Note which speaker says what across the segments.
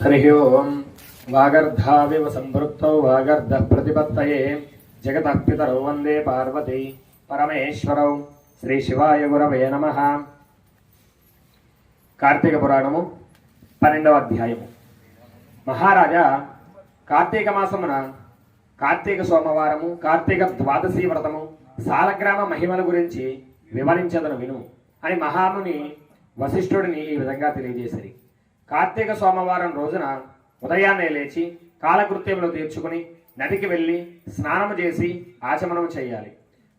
Speaker 1: हरिः ओम् वागर्धाविव सम्पृक्तौ वागर्धः प्रतिपत्तये जगतः पितरौ वन्दे पार्वती పరమేశ్వరౌ శ్రీ శివాయ గురవే నమ కార్తీక పురాణము పన్నెండవ అధ్యాయము మహారాజా కార్తీక మాసమున కార్తీక సోమవారము కార్తీక ద్వాదశి వ్రతము సాలగ్రామ మహిమల గురించి వివరించదను విను అని మహాముని వశిష్ఠుడిని ఈ విధంగా తెలియజేసిరి కార్తీక సోమవారం రోజున ఉదయాన్నే లేచి కాలకృత్యములు తీర్చుకుని నదికి వెళ్ళి స్నానము చేసి ఆచమనం చేయాలి.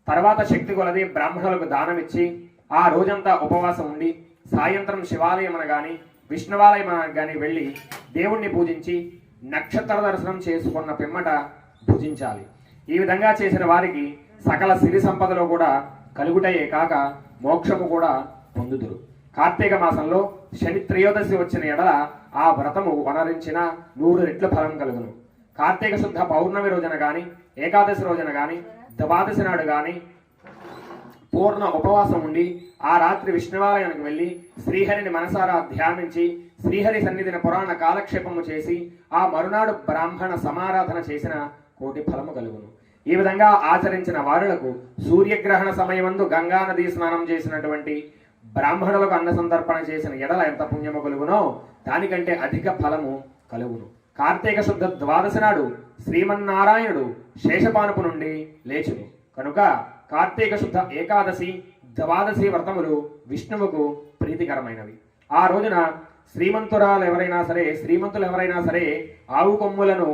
Speaker 1: తర్వాత శక్తి కొలది బ్రాహ్మణులకు దానమిచ్చి ఆ రోజంతా ఉపవాసం ఉండి సాయంత్రం శివాలయం గాని విష్ణువాలయం గాని వెళ్ళి దేవుణ్ణి పూజించి నక్షత్ర దర్శనం చేసుకున్న పిమ్మట పూజించాలి ఈ విధంగా చేసిన వారికి సకల సిరి సంపదలు కూడా కలుగుటయే కాక మోక్షము కూడా పొందుదురు. కార్తీక మాసంలో శని త్రయోదశి వచ్చిన ఎడల ఆ వ్రతము వనరించిన నూరు రెట్ల ఫలం కలుగును. కార్తీక శుద్ధ పౌర్ణమి రోజున గాని ఏకాదశి రోజున గాని ద్వాదశి నాడు గాని పూర్ణ ఉపవాసం ఉండి ఆ రాత్రి విష్ణువాలయానికి వెళ్ళి శ్రీహరిని మనసారా ధ్యానించి శ్రీహరి సన్నిధిని పురాణ కాలక్షేపము చేసి ఆ మరునాడు బ్రాహ్మణ సమారాధన చేసిన కోటి ఫలము కలుగును. ఈ విధంగా ఆచరించిన వారులకు సూర్యగ్రహణ సమయమందు గంగా నదీ స్నానం చేసినటువంటి బ్రాహ్మణులకు అన్న సందర్పణ చేసిన ఎడల ఎంత పుణ్యము కలుగునో దానికంటే అధిక ఫలము కలుగును. కార్తీక శుద్ధ ద్వాదశి నాడు శ్రీమన్నారాయణుడు శేషపానుపు నుండి లేచును. కనుక కార్తీక శుద్ధ ఏకాదశి ద్వాదశి వ్రతములు విష్ణువుకు ప్రీతికరమైనవి. ఆ రోజున శ్రీమంతురాలు ఎవరైనా సరే శ్రీమంతులు ఎవరైనా సరే ఆవు కొమ్ములను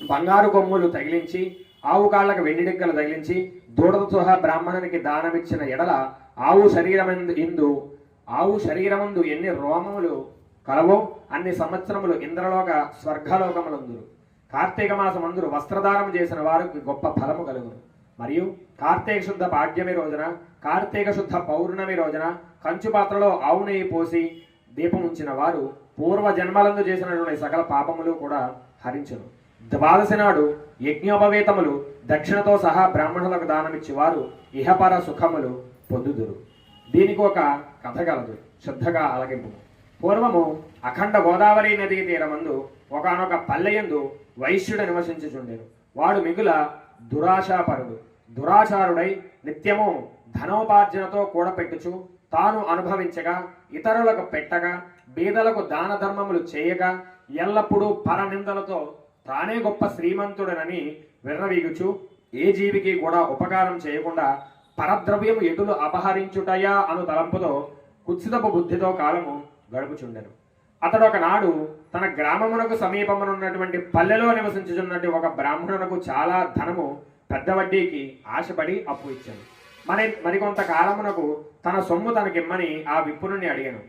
Speaker 1: బంగారు కొమ్ములు తగిలించి ఆవు కాళ్ళకు వెండి డెక్కలు తగిలించి దూడతో సహా బ్రాహ్మణునికి దానమిచ్చిన ఎడల ఆవు శరీరమందు ఇందు ఆవు శరీరమందు ఎన్ని రోమములు కలవో అన్ని సంవత్సరములు ఇంద్రలోక స్వర్గలోకములందురు. కార్తీక మాసం అందరు వస్త్రదానం చేసిన వారికి గొప్ప ఫలము కలుగును. మరియు కార్తీక శుద్ధ పాడ్యమి రోజున కార్తీక శుద్ధ పౌర్ణమి రోజున కంచు పాత్రలో ఆవు నెయ్యి పోసి దీపం ఉంచిన వారు పూర్వ జన్మలందు చేసినటువంటి సకల పాపములు కూడా హరించును. ద్వాదశి నాడు యజ్ఞోపవేతములు దక్షిణతో సహా బ్రాహ్మణులకు దానమిచ్చి వారు ఇహపర సుఖములు పొందుదురు. దీనికి ఒక కథ కలదు. శ్రద్ధగా ఆలకింపు. పూర్వము అఖండ గోదావరి నదీ తీరమందు ఒకనొక పల్లెయందు వైశ్యుడు నివసించుచుండెను. వాడు మిగుల దురాశాపరుడు. దురాచారుడై నిత్యము ధనోపార్జనతో కూడపెట్టుచు తాను అనుభవించగా ఇతరులకు పెట్టగా బీదలకు దాన ధర్మములు చేయగా ఎల్లప్పుడూ పరనిందలతో తానే గొప్ప శ్రీమంతుడనని విర్రవీగుచు ఏ జీవికి కూడా ఉపకారం చేయకుండా పరద్రవ్యము ఎటులు అపహరించుటయా అను తలంపుతో కుత్సితపు బుద్ధితో కాలము గడుపుచుండెను. అతడు ఒకనాడు తన గ్రామమునకు సమీపమునున్నటువంటి పల్లెలో నివసించుచున్నటువంటి ఒక బ్రాహ్మణునకు చాలా ధనము పెద్ద వడ్డీకి ఆశపడి అప్పు ఇచ్చాను. మరి మరికొంత కాలమునకు తన సొమ్ము తనకిమ్మని ఆ విప్పుని అడిగాను.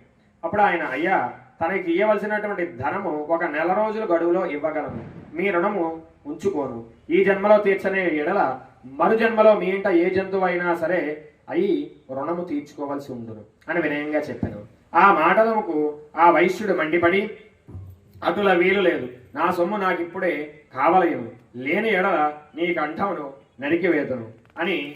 Speaker 1: అప్పుడు ఆయన అయ్యా తనకి ఇవ్వవలసినటువంటి ధనము ఒక నెల రోజుల గడువులో ఇవ్వగలను. మీ రుణము ఉంచుకోను. ఈ జన్మలో తీర్చనే ఎడల మరు జన్మలో మీ ఇంట ఏ జంతువు అయినా సరే అయి రుణము తీర్చుకోవలసి ఉండును అని వినయంగా చెప్పాను. ఆ మాటలకు ఆ వైశ్యుడు మండిపడి అటుల వీలు లేదు. నా సొమ్ము నాకిప్పుడే కావలయను. లేని ఎడల నీ కంఠమును నరికివేతను అని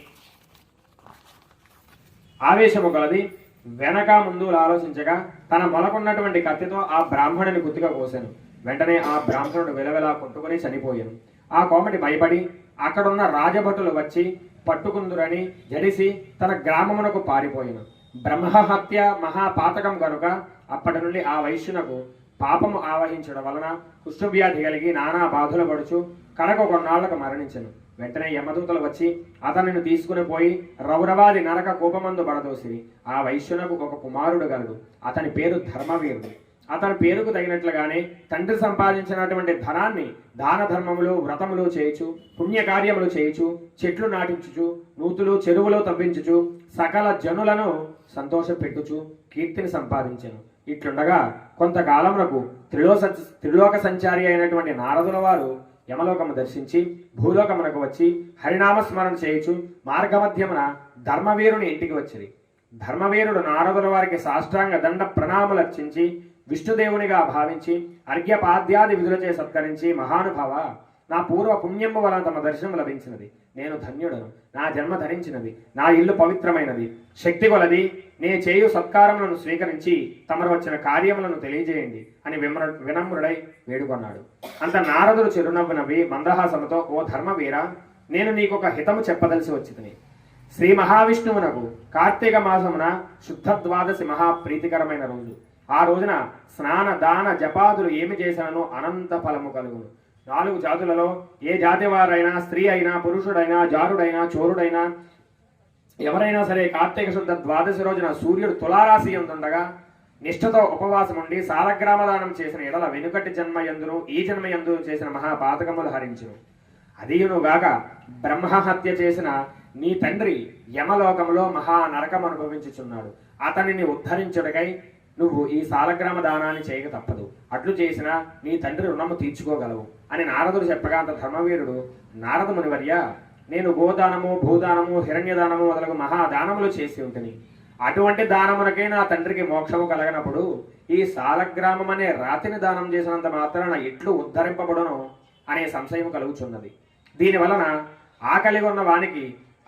Speaker 1: ఆవేశము కలది వెనక ముందు ఆలోచించగా తన మొలకున్నటువంటి కత్తితో ఆ బ్రాహ్మణుని గుత్తిగా కోశాను వెంటనే ఆ బ్రాహ్మణుడు వెలవెలా కొట్టుకుని చనిపోయాను. ఆ కోమటి భయపడి అక్కడున్న రాజభటులు వచ్చి పట్టుకుందురని జడిసి తన గ్రామమునకు పారిపోయాను. బ్రహ్మహత్య మహాపాతకం గనుక అప్పటి నుండి ఆ వైశ్యునకు పాపము ఆవహించడం వలన కుష్ఠవ్యాధి కలిగి నానా బాధలు పడుచు కడకు కొన్నాళ్ళకు మరణించను. వెంటనే యమదూతలు వచ్చి అతనిని తీసుకుని పోయి రౌరవాది నరక కోపమందు పడదోసిరి ఆ వైశ్యునకు ఒక కుమారుడు గలడు అతని పేరు ధర్మవీరుడు. అతని పేరుకు తగినట్లుగానే తండ్రి సంపాదించినటువంటి ధనాన్ని దాన ధర్మములు వ్రతములు చేయొచ్చు పుణ్యకార్యములు చేయొచ్చు చెట్లు నాటించుచు నూతులు చెరువులు తవ్వించుచు సకల జనులను సంతోషపెట్టుచు కీర్తిని సంపాదించెను. ఇట్లుండగా కొంతకాలమునకు త్రిలో త్రిలోక సంచారి అయినటువంటి నారదుల వారు యమలోకము దర్శించి భూలోకమునకు వచ్చి హరినామస్మరణ చేయుచు మార్గమధ్యమున ధర్మవీరుని ఇంటికి వచ్చిరి. ధర్మవీరుడు నారదుల వారికి సాష్టాంగ దండ ప్రణాములర్చించి విష్ణుదేవునిగా భావించి అర్ఘ్యపాద్యాది విధులచే సత్కరించి మహానుభావ నా పూర్వ పుణ్యము వలన తమ దర్శనం లభించినది. నేను ధన్యుడను. నా జన్మ ధరించినది. నా ఇల్లు పవిత్రమైనది. శక్తి కొలది. నే చేయు సత్కారములను స్వీకరించి తమరు వచ్చిన కార్యములను తెలియజేయండి అని విమ్ర వినమ్రుడై వేడుకొన్నాడు. అంత నారదుడు చిరునవ్వు నవ్వి మందహాసముతో ఓ ధర్మవీర నేను నీకు ఒక హితము చెప్పదలిసి వచ్చితిని. శ్రీ మహావిష్ణువునకు కార్తీక మాసమున శుద్ధ ద్వాదశి మహా ప్రీతికరమైన రోజు. ఆ రోజున స్నాన దాన జపాదులు ఏమి చేశానో అనంత ఫలము కలుగును. నాలుగు జాతులలో ఏ జాతి వారైనా స్త్రీ అయినా పురుషుడైనా జారుడైనా చోరుడైనా ఎవరైనా సరే కార్తీక శుద్ధ ద్వాదశి రోజున సూర్యుడు తులారాశి ఎందుండగా నిష్ఠతో ఉపవాసం ఉండి సాలగ్రామదానం చేసిన ఎడల వెనుకటి జన్మ ఎందును ఈ జన్మ ఎందు చేసిన మహాపాతకములు హరించును. అదియునుగాక బ్రహ్మహత్య చేసిన నీ తండ్రి యమలోకములో మహా నరకం అనుభవించుచున్నాడు అతనిని ఉద్ధరించుడకై నువ్వు ఈ సాలగ్రామ దానాన్ని చేయక తప్పదు. అట్లు చేసినా నీ తండ్రి రుణము తీర్చుకోగలవు అని నారదుడు చెప్పగా అంత ధర్మవీరుడు నారదమునివర్య నేను గోదానము భూదానము హిరణ్యదానము మొదలగు మహాదానములు చేసి ఉంటుంది అటువంటి దానమునకే నా తండ్రికి మోక్షము కలగనప్పుడు ఈ సాలగ్రామం అనే రాతిని దానం చేసినంత మాత్రాన ఎట్లు ఉద్ధరింపబడను అనే సంశయం కలుగుచున్నది. దీని వలన ఆకలి ఉన్న వానికి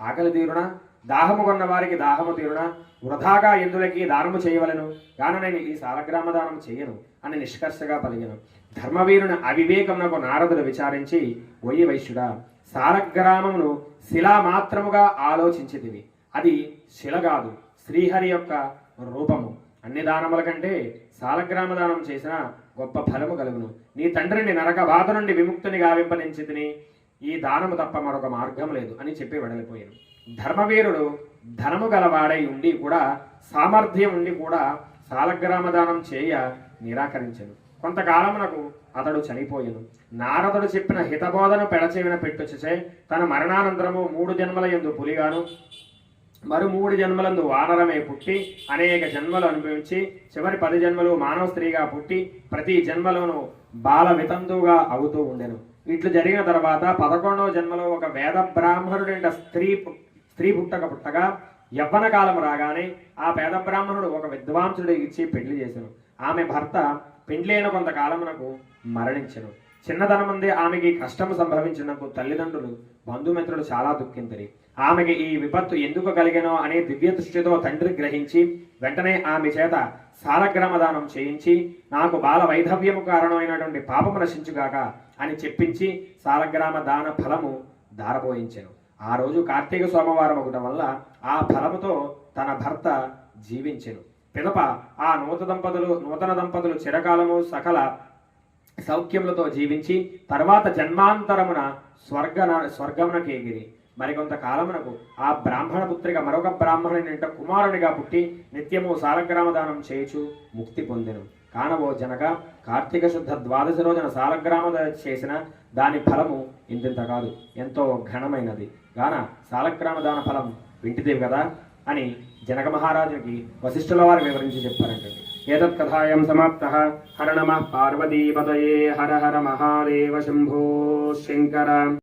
Speaker 1: ఆకలి తీరునా? దాహము కొన్న వారికి దాహము తీరున? వృధాగా ఎందులకి దానము చేయవలను? గాన నేను ఈ సాలగ్రామ దానం చేయను అని నిష్కర్షగా పలిగాను ధర్మవీరుని అవివేకమునకు నారదుడు విచారించి ఒయ్యి వైశ్యుడా సాలగ్రామమును శిలా మాత్రముగా ఆలోచించితివి. అది శిల కాదు శ్రీహరి యొక్క రూపము. అన్ని దానముల కంటే సాలగ్రామ దానం చేసిన గొప్ప ఫలము కలుగును. నీ తండ్రిని నరక బాధ నుండి విముక్తుని గావింపనించితిని ఈ దానము తప్ప మరొక మార్గం లేదు అని చెప్పి వెడలిపోయాను. ధర్మవీరుడు ధనము గలవాడై ఉండి కూడా సామర్థ్యం ఉండి కూడా సాలగ్రామ దానం చేయ నిరాకరించను. కొంతకాలమునకు అతడు చనిపోయాను. నారదుడు చెప్పిన హితబోధను పెడచెవిన పెట్టుచే తన మరణానంతరము మూడు జన్మల ఎందు పులిగాను. మరు మూడు జన్మలందు వానరమే పుట్టి అనేక జన్మలు అనుభవించి చివరి పది జన్మలు మానవ స్త్రీగా పుట్టి ప్రతి జన్మలోనూ బాల వితంతువుగా అవుతూ ఉండెను. ఇట్లు జరిగిన తర్వాత పదకొండవ జన్మలో ఒక వేద బ్రాహ్మణుడి స్త్రీ స్త్రీ పుట్టక పుట్టగా యవ్వన కాలం రాగానే ఆ పేద బ్రాహ్మణుడు ఒక విద్వాంసుడు ఇచ్చి పెళ్ళి చేశాను ఆమె భర్త పెండ్లైన కొంతకాలమునకు మరణించను. చిన్నతనమందే ఆమెకి కష్టము సంభవించినకు తల్లిదండ్రులు బంధుమిత్రులు చాలా దుఃఖింతరి. ఆమెకి ఈ విపత్తు ఎందుకు కలిగినో అనే దివ్య దృష్టితో తండ్రి గ్రహించి వెంటనే ఆమె చేత సాలగ్రామదానం చేయించి నాకు బాల వైధవ్యము కారణమైనటువంటి పాపము నశించుగాక అని చెప్పించి సాలగ్రామ దాన ఫలము దారపోయించాను ఆ రోజు కార్తీక సోమవారం ఒకటం వల్ల ఆ ఫలముతో తన భర్త జీవించెను. పిదప ఆ నూత దంపతులు నూతన దంపతులు చిరకాలము సకల సౌఖ్యములతో జీవించి తర్వాత జన్మాంతరమున స్వర్గ స్వర్గమునకేగిరి మరికొంత కాలమునకు ఆ బ్రాహ్మణ పుత్రిక మరొక బ్రాహ్మణుని ఇంట కుమారునిగా పుట్టి నిత్యము సాలగ్రామ దానం చేయుచు ముక్తి పొందెను. కానవో జనక కార్తీక శుద్ధ ద్వాదశ రోజున సాలగ్రామ చేసిన దాని ఫలము ఇంతింత కాదు ఎంతో ఘనమైనది. గాన సాలగ్రామ దాన ఫలం వింటిదేవి కదా అని జనక మహారాజునికి వశిష్ఠుల వారు వివరించి చెప్పారంటండి ఏతత్ కథాయం సమాప్త. హర నమ పార్వతీపదయే హర హర మహాదేవ శంభో శంకర.